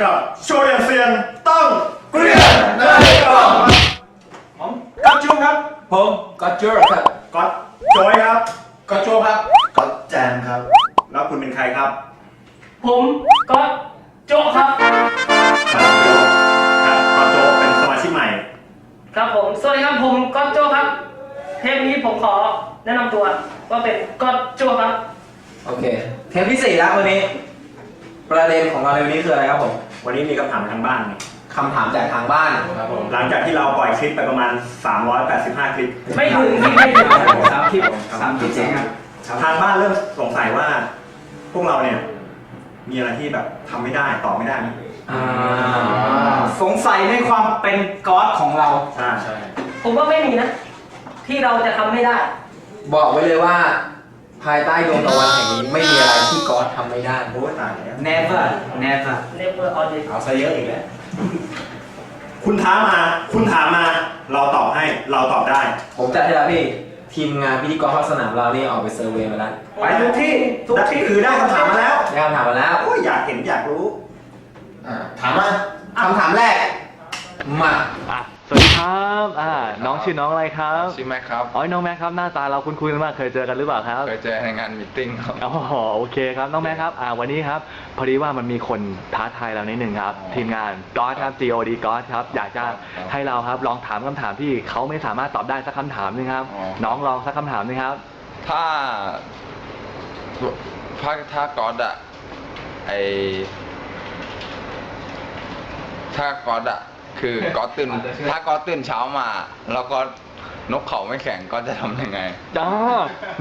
รียนต้องเกลียนในกล่องผมกัจจุครับ ผมก็เจอครับก๊อตโจยครับก็โจครับก็แจมครับ แล้วคุณเป็นใครครับ ผมก็โจครับครับโจครับก๊อตโจเป็นสมาชิกใหม่ ครับผมสวัสดีครับผมก็โจครับ เทปนี้ผมขอแนะนำตัวว่าเป็นก็โจครับ โอเค เทปที่สี่แล้ววันนี้ ประเด็นของเราในวันนี้คืออะไรครับผม วันนี้มีคำถามทางบ้านไงคำถามจากทางบ้าน ครับผมหลังจากที่เราปล่อยคลิปไปประมาณ 385 คลิปไม่ถึงที่ไม่ถึงสามคลิปสามคลิปเองครับทางบ้านเริ่มสงสัยว่า พวกเราเนี่ย มีอะไรที่แบบทำไม่ได้ตอบไม่ได้ไหมอ่าสงสัยในความเป็นก๊อดของเราใช่ใช่ผมว่าไม่มีนะ ที่เราจะทำไม่ได้ บอกไว้เลยว่า ภายใต้ดวงตะวันแห่งนี้ไม่มีอะไรที่ก๊อตทำไม่ได้ โอ้ยตายแล้ว never never never on it เอาซะเยอะอีกแล้ว คุณท้ามา คุณถามมา เราตอบให้ เราตอบได้ ผมจัดให้แล้วพี่ ทีมงานพิธีกรภาคสนามเรานี่ออกไปเซอร์เวย์มาแล้วไปทุกที่ ทุกที่คือได้คำถามมาแล้ว ได้คำถามมาแล้วโอ้ยอยากเห็นอยากรู้ อ่าถามมาคำถามแรก มาอะ สวัสดีครับอ่าน้องชื่อน้องอะไรครับชื่อแม็กครับอ๋อน้องแม็กครับหน้าตาเราคุ้นๆกันมากเคยเจอกันหรือเปล่าครับเคยเจอในงานมิทติ้งครับอ๋อโอเคครับน้องแม็กครับอ่าวันนี้ครับพอดีว่ามันมีคนท้าทายเรานิดหนึ่งครับ ทีมงานก๊อตครับ God ก๊อตครับอยากจะครับให้เราครับลองถามคำถามที่เขาไม่สามารถตอบได้สักคำถามหนึงครับอ๋อน้องลองสักคำถามหนึงครับ ถ้าถ้าถ้าก๊อตอะไอถ้าก๊อตอะ คือก๊อตตื่นถ้าก๊อตตื่นเช้ามา แล้วก็นกเขาไม่แข็งก็จะทำยังไงอ๋อ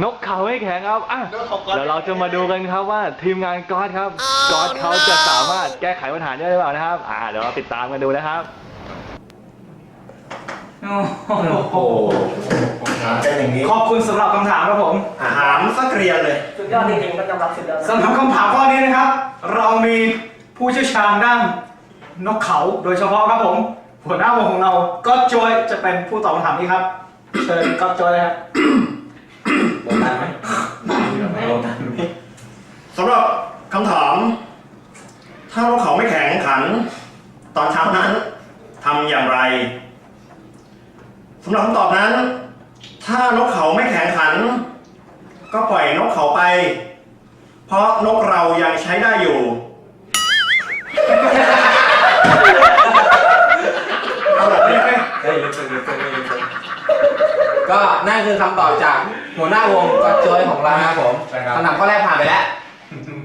นกเขาไม่แข็งครับอะเดี๋ยวเราจะมาดูกันครับว่าทีมงานก๊อตครับก๊อตเขาจะสามารถแก้ไขปัญหาได้หรือเปล่านะครับ อ่าเดี๋ยวเราติดตามกันดูนะครับโอ้โหถามเป็นอย่างนี้ขอบคุณสำหรับคำถามครับผมถามสักเรียนเลยสุดยอดจริงๆมันยอมรับสุดยอดนะสำหรับคำถามข้อนี้นะครับ เรามีผู้เชี่ยวชาญด้าน นกเขาโดยเฉพาะครับผมหัวหน้าวงของเราก็จอยจะเป็นผู้ตอบคำถามนี้ครับ เชิญก็จอยเลยครับโดนตันไหมโดนตันไหมสำหรับคำถาม ถ้านกเขาไม่แข็งขัน ตอนเช้านั้นทำอย่างไรสำหรับคำตอบนั้น ถ้านกเขาไม่แข็งขัน ก็ปล่อยนกเขาไป เพราะนกเรายังใช้ได้อยู่เอาแบบนี้ไหม เฮ้ยลึกซึ้งลึกซึ้งลึกซึ้งก็นั่นคือคำตอบจากหัวหน้าวงก็จอยของเรานะครับผมใช่ครับ คำถามข้อแรกผ่านไปแล้ว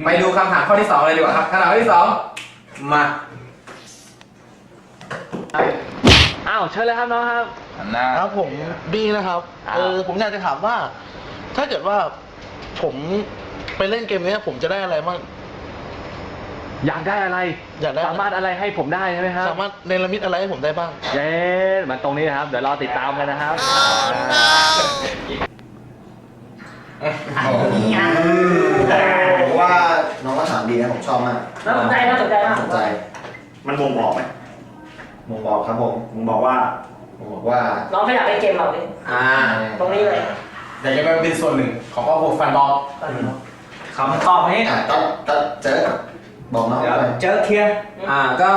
ไปดูคำถามข้อที่สองเลยดีกว่าครับคำถามข้อที่สองมาอ้าวเชิญเลยครับน้องครับ หันหน้าครับผมบีนะครับอ้าวเออผมอยากจะถามว่า ถ้าเกิดว่าผมไปเล่นเกมเนี้ยผมจะได้อะไรบ้าง อยากได้อะไร อยากได้อะไร สามารถอะไรให้ผมได้ใช่ไหมครับสามารถเนรมิตอะไรให้ผมได้บ้าง เย้มันตรงนี้นะครับ เดี๋ยวรอติดตามกันนะครับ ผมว่าน้องก็ถามดีนะผมชอบมากน่าสนใจน่าสนใจมากสนใจมันบ่งบอกไหมผมบอกครับผมบ่งบอกว่า ผมบอกว่า น้องเขาอยากเล่นเกมเราเลยอ่าตรงนี้เลยอยากจะไปเป็นส่วนหนึ่งของครอบครัวฟันบอลคำตอบนี้ อะก็ก็เจอ บอกน้องเดี๋ยวไปเจอเคลียร์อ่าก็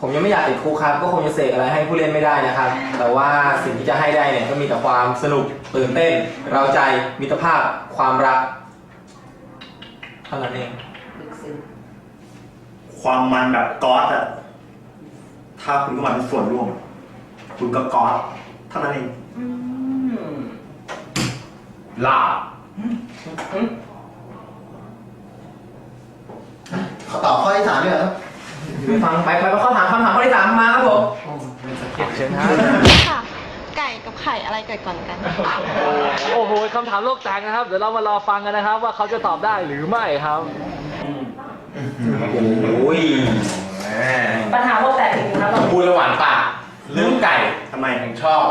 ผมยังไม่อยากติดคุกครับ ก็คงจะเสกอะไรให้ผู้เล่นไม่ได้นะครับ แต่ว่าสิ่งที่จะให้ได้เนี่ยก็มีแต่ความสนุกตื่นเต้น เราใจมิตรภาพความรักเท่านั้นเองลึกซึ้งความมันแบบก๊อตอะถ้าคุณก็มาเป็นส่วนร่วม คุณก็ก๊อตเท่านั้นเองอืมลาบามด้วยเหรอไปฟังไปไปไปข้อถามคำถามข้อที่สามมาครับผมเชิญครับค่ะ ไก่กับไข่อะไรเกิดก่อนกัน โอ้โหคำถามโลกแตกนะครับ เดี๋ยวเรามารอฟังกันนะครับ ว่าเขาจะตอบได้หรือไม่ครับโอ้ยปัญหาโลกแตกจริงๆครับเราพูดระหว่างปากลืมไก่ทำไมผมชอบ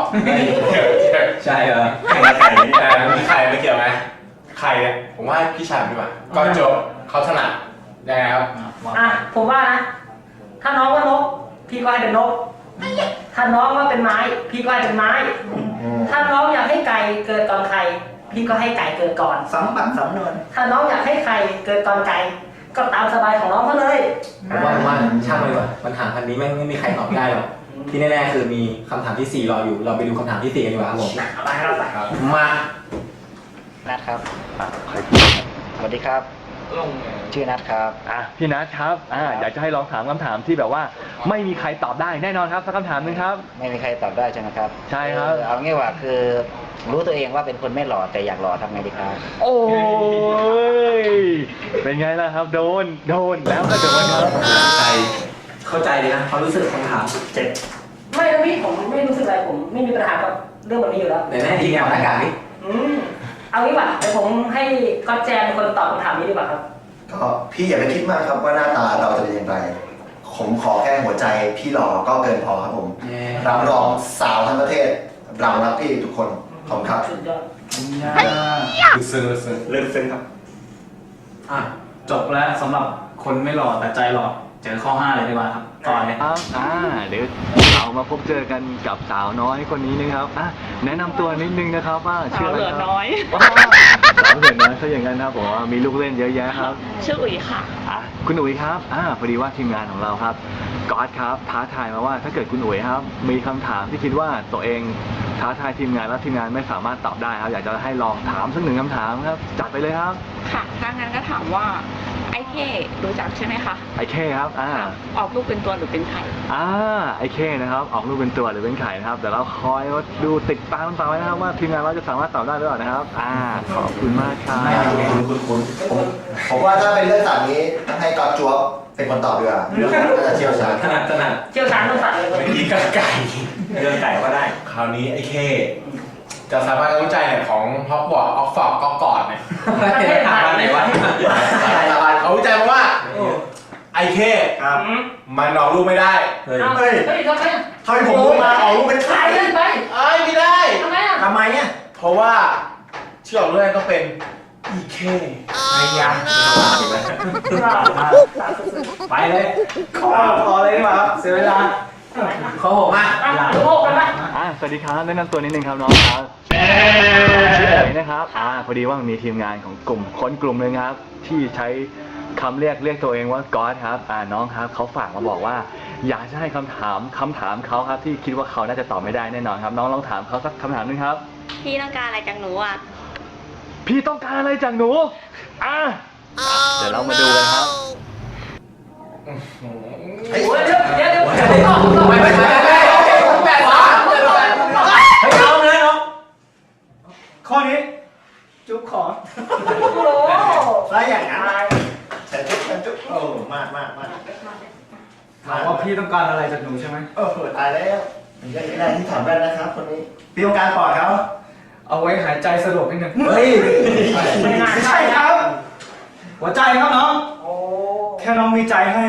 ใช่เหรอแข่งกับไก่นี่เออมีไข่ไม่เกี่ยวไหมไข่เนี่ยผมว่าพี่ชายดีกว่าก็จบเขาถนัดยัง ไงครับอะผมว่านะ ถ้าน้องว่านก พี่ก็ให้เป็นนก ถ้าน้องว่าเป็นไม้ พี่ก็ให้เป็นไม้ ถ้าน้องอยากให้ไก่เกิดก่อนไข่พี่ก็ให้ไก่เกิดก่อนสำบัดสำนวนถ้าน้องอยากให้ไข่เกิดก่อนไก่ก็ตามสบายของน้องเขาเลยผมว่าผมว่าช่างมันดีกว่าปัญหาพันนี้ไม่งไม่มีใครตอบได้หรอกที่แน่ๆคือมีคำถามที่ 4 รออยู่ เราไปดูคำถามที่ 4 กันดีกว่าครับผมเอาไปครับไปมานัดครับสวัสดีครับ ชื่อนัดครับ อะพี่นัทครับอ่าอยากจะให้ลองถามคำถามที่แบบว่า ไม่มีใครตอบได้แน่นอนครับสักคำถามหนึ่งครับ ไม่มีใครตอบได้ใช่ไหมครับใช่ครับ เออเอางี้ว่าคือรู้ตัวเองว่าเป็นคนไม่หล่อแต่อยากหล่อทำไงดีครับ โอ้ยเป็นไงล่ะครับ โดนโดนแล้วก็โดนครับใจเข้าใจเลยนะความรู้สึกคำถามเจ็บไม่นะพี่ผมไม่รู้สึกอะไรผมไม่มีปัญหากับเรื่องแบบนี้อยู่แล้วไหนแน่ดีถอดหน้ากากดิอืม เอางี้ว่ะเดี๋ยวผมให้ก๊อตแจมเป็นคนตอบคำถามนี้ดีกว่าครับ ก็พี่อย่าไปคิดมากครับว่าหน้าตาเราจะเป็นอย่างไร ผมขอแค่หัวใจพี่หล่อก็เกินพอครับผม รับรองสาวทั้งประเทศเรารักพี่ทุกคนขอบคุณครับ สุดยอด ลึกซึ้งลึกซึ้งเลิกซึ้งครับ อะ จบแล้วสำหรับคนไม่หล่อแต่ใจหล่อ เจอข้อ5เลยดีกว่าครับต่อเลยครับอ่าเดี๋ยวเรามาพบเจอกันกับสาวน้อยคนนี้นะครับอะแนะนำตัวนิดนึงนะครับว่าชื่ออะไรครับสาวเหลือน้อย ว้าวสาวเหลือน้อยถ้าอย่างนั้นนะครับผมว่ามีลูกเล่นเยอะแยะครับ ชื่ออุ๋ยค่ะอะ คุณอุ๋ยครับอ่าพอดีว่าทีมงานของเราครับก๊อตครับ ท้าทายมาว่าถ้าเกิดคุณอุ๋ยครับ มีคำถามที่คิดว่าตัวเองท้าทายทีมงานแล้วทีมงานไม่สามารถตอบได้ครับ อยากจะให้ลองถามสักหนึ่งคำถามครับ จัดไปเลยครับ ค่ะ ถ้างั้นก็ถามว่าไอ้ เท่รู้จักใช่ไหมคะ ไอเคครับอ่าออกลูกเป็นตัวหรือเป็นไข่ อ่าไอเคนะครับ ออกลูกเป็นตัวหรือเป็นไข่นะครับ แต่เราคอยว่าดูติดตามต่อไปนะครับว่าทีมงานเราจะสามารถตอบได้หรือเปล่านะครับ อ่า ขอบคุณมากครับคุณคุณคุณผมผมว่าถ้าเป็นเรื่องสัตว์นี้ต้องให้ก๊อตจวบเป็นคนตอบดีกว่าเรื่องน่าจะเชี่ยวชาญถนัดถนัดเชี่ยวชาญเรื่องสัตว์เลยเมื่อกี้ก็ไก่เรื่องไก่ก็ได้ คราวนี้ไอ้เคจะสามารถรู้ใจเนี่ยของฮอกวอตส์ออกฟอกก็กอดเนี่ยประเทศไทยไหนวะ เขาวิจัยมาว่าไอ้เคครับอืมมันออกลูกไม่ได้เฮ้ยเอาเฮ้ยเฮ้ยทำไมทำไมผมรู้มาออกลูกเป็นขายไข่เล่นไปไอ้ยไม่ได้ ทำไมอะทำไมเนี่ยเพราะว่าที่ออกลูกได้ต้องเป็นอีเคไอ้ยาไปเลยขอขอเลยดีกว่าครับเสียเวลาข้อหกมาอะดูโลกกันไหมอ่าสวัสดีครับแนะนำตัวนิดนึงครับน้องครับชื่อเอ๋ยนะครับอ่าพอดีว่ามีทีมงานของกลุ่มคนกลุ่มหนึ่งครับ ที่ใช้ คำเรียกเรียกตัวเองว่าก๊อตครับอ่าน้องครับเขาฝากมาบอกว่า อยากจะให้คำถามคำถามเขาครับ ที่คิดว่าเขาน่าจะตอบไม่ได้แน่นอนครับ น้องลองถามเขาสักคำถามหนึงครับ พี่ต้องการอะไรจากหนูอะ พี่ต้องการอะไรจากหนูอะเดี๋ยวเรามาดูกันครับโอ้ยเดี๋ยวเดี๋ยวเดี๋ยวเดี๋ยว ไม่ไม่ไม่ไม่แปดสามเฮ้ยน้องเลยน้อง ข้อนี้ จุ๊บขอ โอ้โห แล้วอย่างนั้นฉันจุ๊บฉันจุ๊บโอ้มากมากมาก ถามว่า พี่ต้องการอะไรจากหนูใช่ไหมโอ้โหตายแล้วมันยังไม่ได้ที่ถามได้นะครับคนนี้พี่ต้องการปอดเขาเอาไว้หายใจสะดวกนิดนึงเฮ้ยไม่น่าไม่ใช่ใช่คครัรับบหัวใจครับน้องโอ้แค่น้องมีใจให้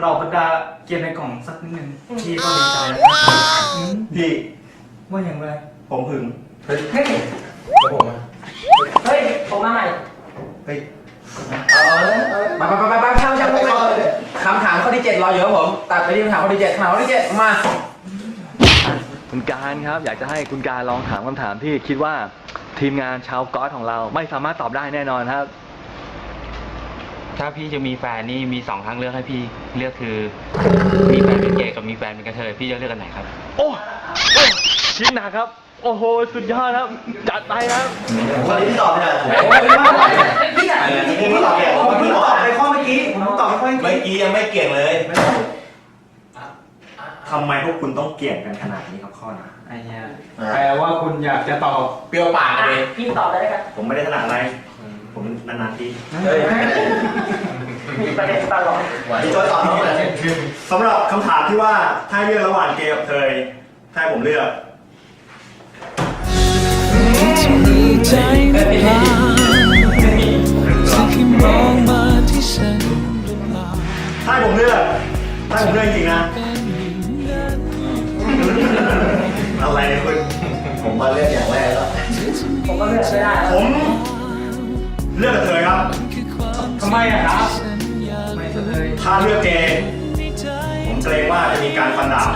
เราบรรดาเกียรติในกล่องสักนิดนึงพี่ก็ดีใจแล้วครับอืมพี่ว่าอย่างไรผมหึงเฮ้ยแล้วผมอะเฮ้ยผมมาใหม่เฮ้ย มาไปไปไปไปช่างช่างไปคำถามข้อที่7รออยู่ครับผม ตัดไปที่คำถามข้อที่7คำถามข้อที่7มาคุณการครับ อยากจะให้คุณการลองถามคำถามที่คิดว่าทีมงานชาวก๊อตของเราไม่สามารถตอบได้แน่นอนครับ ถ้าพี่จะมีแฟนนี่มีสองทางเลือกให้พี่เลือกคือ มีแฟนเป็นเกย์กับมีแฟนเป็นกระเทยพี่จะเลือกอันไหนครับ โอ้โอ้คิดหนักครับ โอ้โห สุดยอดครับ จัดไปครับ คนนี้ที่ตอบไม่ได้ผมพี่อะนี่ ต้องเกลียดกันขนาดนี้ครับข้อนี้ไอ้เนี่ยแปลว่าคุณอยากจะตอบเปรี้ยวปากอะเลย พี่ตอบได้ไหมครับผมไม่ได้ถนัดอะไร ผมนานๆทีเฮ้ย มีประเด็นตลอดพี่โจ้ตอบน้องเลยสำหรับคำถามที่ว่าถ้าให้เลือกระหว่างเกย์กับเทยถ้าให้ผมเลือกถ้าให้ผมเลือกถ้าให้ผมเลือกจริงๆนะ มมาเลือกอย่างแรกแล้วผมก็เลือกไม่ได้ผมเลือกกับเธอครับทำไมอะครับไม่เลยถ้าเลือกเกย์ผมเกรงว่าจะมีการฟันดาบ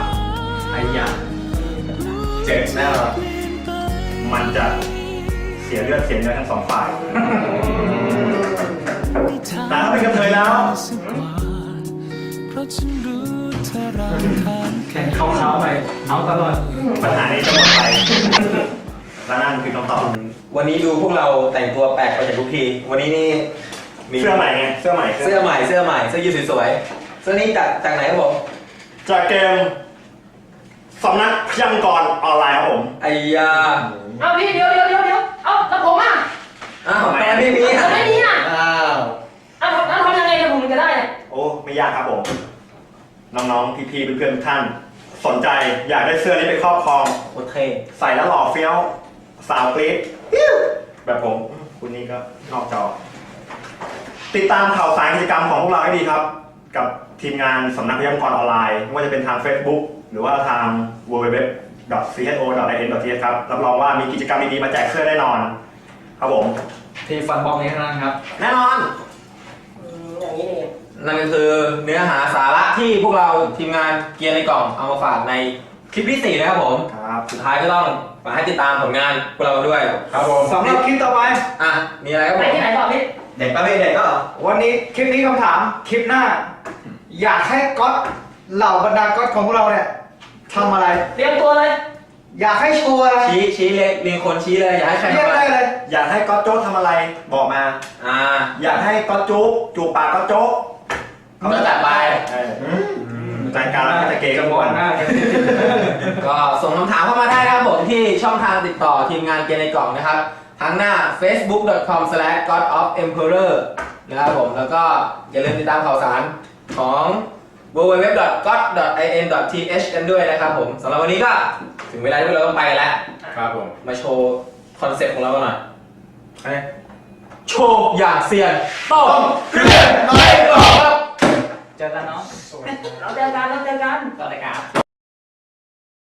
ไอ้ยาเจ็บแน่นอนมันจะเสียเลือดเสียเนื้อทั้งสองฝ่าย แต่ถ้าเป็นกระเทยแล้ว แข่งเขาเขาๆไปเอาตลอดปัญหานี้จะหมดไปและนั่นคือคำตอบวันนี้ดูพวกเราแต่งตัวแปลกไปจากทุกที วันนี้นี่มีเสื้อใหม่ไงเสื้อใหม่เสื้อใหม่เสื้อใหม่เสื้อยืดสวยๆเสื้อนี้จากจากไหนครับผมจากเกมสำนักพยากรณ์ออนไลน์ครับผมไอ้ยาเอาพี่เดี๋ยวเดี๋ยวเดี๋ยวเดี๋ยวเอาแล้วผมอะอ้าวทำไมไม่มีผอะไม่มีอะอ้าวเอาแล้วทำยังไงเนี่ยผมจะได้เนี่ยโอ้ไม่ยากครับผม น้องๆ พี่ๆ เพื่อนๆทุกท่าน สนใจอยากได้เสื้อนี้ไปครอบครองโคตรเท่ใส่แล้วหล่อเฟี้ยว สาวกรี๊ดปิ้วแบบผม คุณนี่ก็นอกจอ ติดตามข่าวสารกิจกรรมของพวกเราให้ดีครับ กับทีมงานสำนักพยากรณ์ออนไลน์ไม่ว่าจะเป็นทาง Facebook หรือว่าทาง www.cho.in.th ครับ รับรองว่ามีกิจกรรมดีๆ มาแจกเสื้อแน่นอน ครับผม ที่ฟันบอมนี้เท่านั้นครับ แน่นอน อืมอย่างนี้นี่เองนั่นก็คือเนื้อหาสาระที่พวกเราทีมงานเกียร์ในกล่องเอามาฝากในคลิปที่4นะครับผม ครับสุดท้ายก็ต้องมาให้ติดตามผลงานพวกเราด้วย ครับผมสำหรับคลิปต่อไป อะ มีอะไรครับไปผม ที่ไหนต่อพี่เด็กประเภทเด็กก็เหรอวันนี้คลิปนี้คำถามคลิปหน้า อยากให้ก๊อตเหล่าบรรดาก๊อตของพวกเราเนี่ยทำอะไร เตรียมตัวเลย อยากให้โชว์อะไร ชี้ชี้เลยเรียงคนชี้เลย อยากให้ใครเรียกทำอะไรได้เลย อยากให้ก๊อตโจ๊กทำอะไรบอกมา อ่าอยากให้ก๊อตจุ๊บจูบปากก๊อตโจ๊กก็จัดไป เออจัดการแล้วก็จะเกย์กันทุกวันก็ส่งคำถามเข้ามาได้นะครับผมที่ช่องทางติดต่อทีมงานเกียร์ในกล่องนะครับทั้งหน้า facebook.com/godofemperor นะครับผมแล้วก็อย่าลืมติดตามข่าวสารของ www.god.in.th กันด้วยนะครับผมสำหรับวันนี้ก็ถึงเวลาที่เราต้องไปกันแล้ว ครับผมมาโชว์คอนเซ็ปต์ของเรากันหน่อยโชว์อย่างเซียนต้องเพื่อนไม่บอกครับเจอกันเนาะ เราเจอกันเราเจอกันสวัสดีครับ